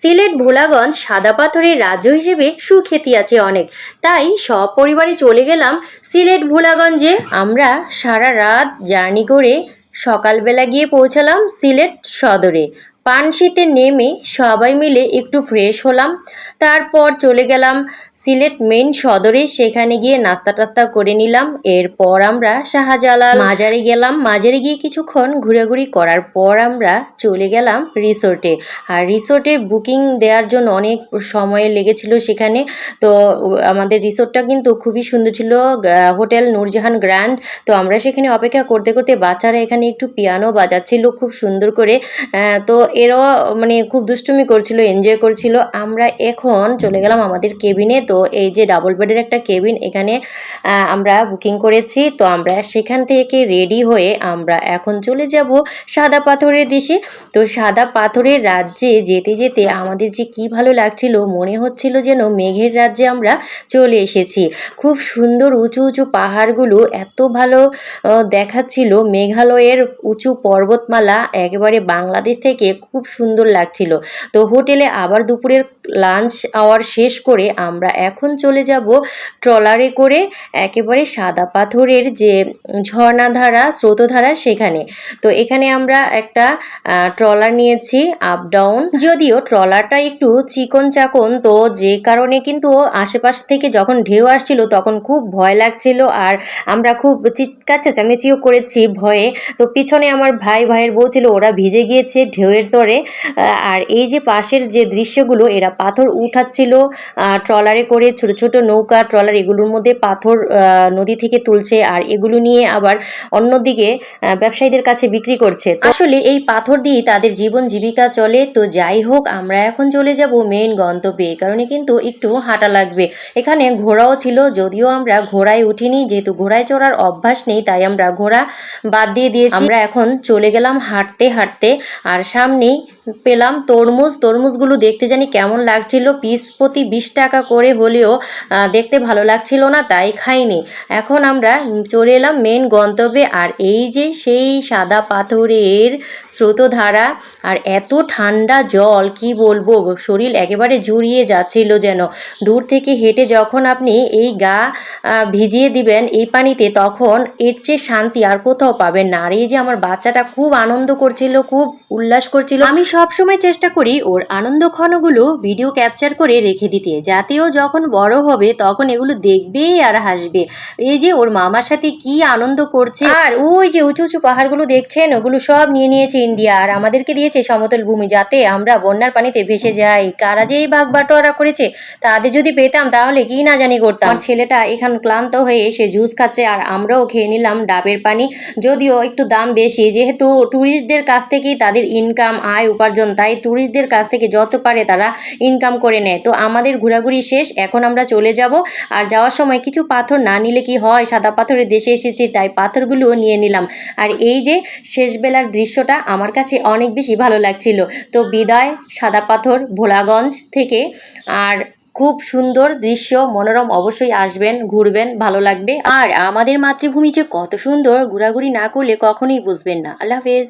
সিলেট ভোলাগঞ্জ সাদা পাথরের রাজ্য হিসেবে সুখ্যাতি আছে অনেক। তাই সপরিবারে পরিবারে চলে গেলাম সিলেট ভোলাগঞ্জে। আমরা সারা রাত জার্নি করে সকালবেলা গিয়ে পৌঁছালাম সিলেট সদরে। পানশিতে নেমে সবাই মিলে একটু ফ্রেশ হলাম। তারপর চলে গেলাম সিলেট মেন সদরে, সেখানে গিয়ে নাস্তা টাস্তা করে নিলাম। এরপর আমরা শাহজালাল মাজারে গেলাম। মাজারে গিয়ে কিছুক্ষণ ঘোরাঘুরি করার পর আমরা চলে গেলাম রিসোর্টে আর রিসোর্টে বুকিং দেওয়ার জন্য অনেক সময় লেগেছিল সেখানে। তো আমাদের রিসোর্টটা কিন্তু খুবই সুন্দর ছিল। Hotel Noorjahan grand. তো আমরা সেখানে অপেক্ষা করতে করতে বাচ্চারা এখানে একটু পিয়ানো বাজাচ্ছিল খুব সুন্দর করে। তো এরাও মানে খুব দুষ্টুমি করছিল এনজয় করছিল। আমরা এখন চলে গেলাম আমাদের কেবিনে তো এই যে ডাবল বেডের একটা কেবিন এখানে আমরা বুকিং করেছি। তো আমরা সেখান থেকে রেডি হয়ে আমরা এখন চলে যাব সাদা পাথরের দেশে। তো সাদা পাথরের রাজ্যে যেতে যেতে আমাদের যে কি ভালো লাগছিল, মনে হচ্ছিল যেন মেঘের রাজ্যে আমরা চলে এসেছি। খুব সুন্দর উঁচু উঁচু পাহাড়গুলো, এত ভালো দেখাচ্ছিল। মেঘালয়ের উঁচু পর্বতমালা, একেবারে বাংলাদেশ থেকে খুব সুন্দর লাগছিল। তো হোটেলে আবার দুপুরের লাঞ্চ আওয়ার শেষ করে আমরা এখন চলে যাব ট্রলারে করে একেবারে সাদা পাথরের যে ঝর্ণাধারা, স্রোতধারা সেখানে। তো এখানে আমরা একটা ট্রলার নিয়েছি আপ ডাউন যদিও ট্রলারটা একটু চিকন চাকন, তো যে কারণে কিন্তু আশেপাশ থেকে যখন ঢেউ আসছিল তখন খুব ভয় লাগছিল আর আমরা খুব চিৎকার চেঁচামেচিও করেছি ভয়ে। তো পিছনে আমার ভাই ভাইয়ের বউ ছিল, ওরা ভিজে গিয়েছে, ঢেউয়ের তরে আহ, আর এই যে পাশের যে দৃশ্যগুলো এরা পাথর উঠাচ্ছিল ট্রলারে করে ছোট ছোট নৌকা ট্রলার এগুলোর মধ্যে পাথর নদী থেকে তুলছে আর এগুলো নিয়ে আবার অন্যদিকে ব্যবসায়ীদের কাছে বিক্রি করছে। আসলে এই পাথর দিয়ে তাদের জীবন জীবিকা চলে। তো যাই হোক আমরা এখন চলে যাব মেইন গন্তব্যে। কারণে কিন্তু একটু হাঁটা লাগবে। এখানে ঘোড়াও ছিল যদিও আমরা ঘোড়ায় উঠিনি যেহেতু ঘোড়ায় চড়ার অভ্যাস নেই তাই আমরা ঘোড়া বাদ দিয়ে দিয়েছি। আমরা এখন চলে গেলাম হাঁটতে হাঁটতে আর nih পেলাম। তরমুজ, তরমুজগুলো দেখতে জানি কেমন লাগছিল। পিস প্রতি বিশ টাকা করে হলেও দেখতে ভালো লাগছিল না, তাই খাইনি। এখন আমরা চলে এলাম মেন গন্তব্যে। আর এই যে সেই সাদা পাথরের স্রোতধারা, আর এত ঠান্ডা জল, কি বলব? শরীর একেবারে জুড়িয়ে যাচ্ছিল যেন। দূর থেকে হেঁটে যখন আপনি এই গা ভিজিয়ে দিবেন এই পানিতে, তখন এর চেয়ে শান্তি আর কোথাও পাবেন না। আর এই যে আমার বাচ্চাটা খুব আনন্দ করছিল, খুব উল্লাস করছিল। আমি সব সময় চেষ্টা করি ওর আনন্দ ক্ষণগুলো ভিডিও ক্যাপচার করে রেখে দিতে। যাতে ও যখন বড় হবে, তখন এগুলো দেখবে আর হাসবে। এই যে ওর মামার সাথে কি আনন্দ করছে। আর ওই যে উঁচু উঁচু পাহাড়গুলো দেখছেন, ওগুলো সব নিয়ে নিয়েছে ইন্ডিয়া। আর আমাদেরকে দিয়েছে সমতল ভূমি যাতে আমরা বন্যার পানিতে ভেসে যাই। কারা যে এই ভাগ বাটোয়ারা করেছে, তাদের যদি পেতাম তাহলে কি না জানি করতাম। আমার ছেলেটা এখান ক্লান্ত হয়ে এসে জুস খাচ্ছে আর আমরাও খেয়ে নিলাম ডাবের পানি। যদিও একটু দাম বেশি, যেহেতু ট্যুরিস্টদের কাছ থেকেই তাদের ইনকাম আয় উপার্জন, তাই ট্যুরিস্টদের কাছ থেকে যত পারে তারা ইনকাম করে নেয়। তো আমাদের ঘোরাঘুরি শেষ, এখন আমরা চলে যাব। আর যাওয়ার সময় কিছু পাথর না নিলে কি হয়? সাদা পাথরের দেশে এসেছি, তাই পাথরগুলোও নিয়ে নিলাম। আর এই যে শেষবেলার দৃশ্যটা আমার কাছে অনেক বেশি ভালো লাগছিল। তো বিদায়, সাদা পাথর, ভোলাগঞ্জ থেকে। আর খুব সুন্দর দৃশ্য, মনোরম অবশ্যই আসবেন, ঘুরবেন, ভালো লাগবে। আর আমাদের মাতৃভূমি যে কত সুন্দর, ঘোরাঘুরি না করলে কখনোই বুঝবেন না। আল্লাহ হাফেজ।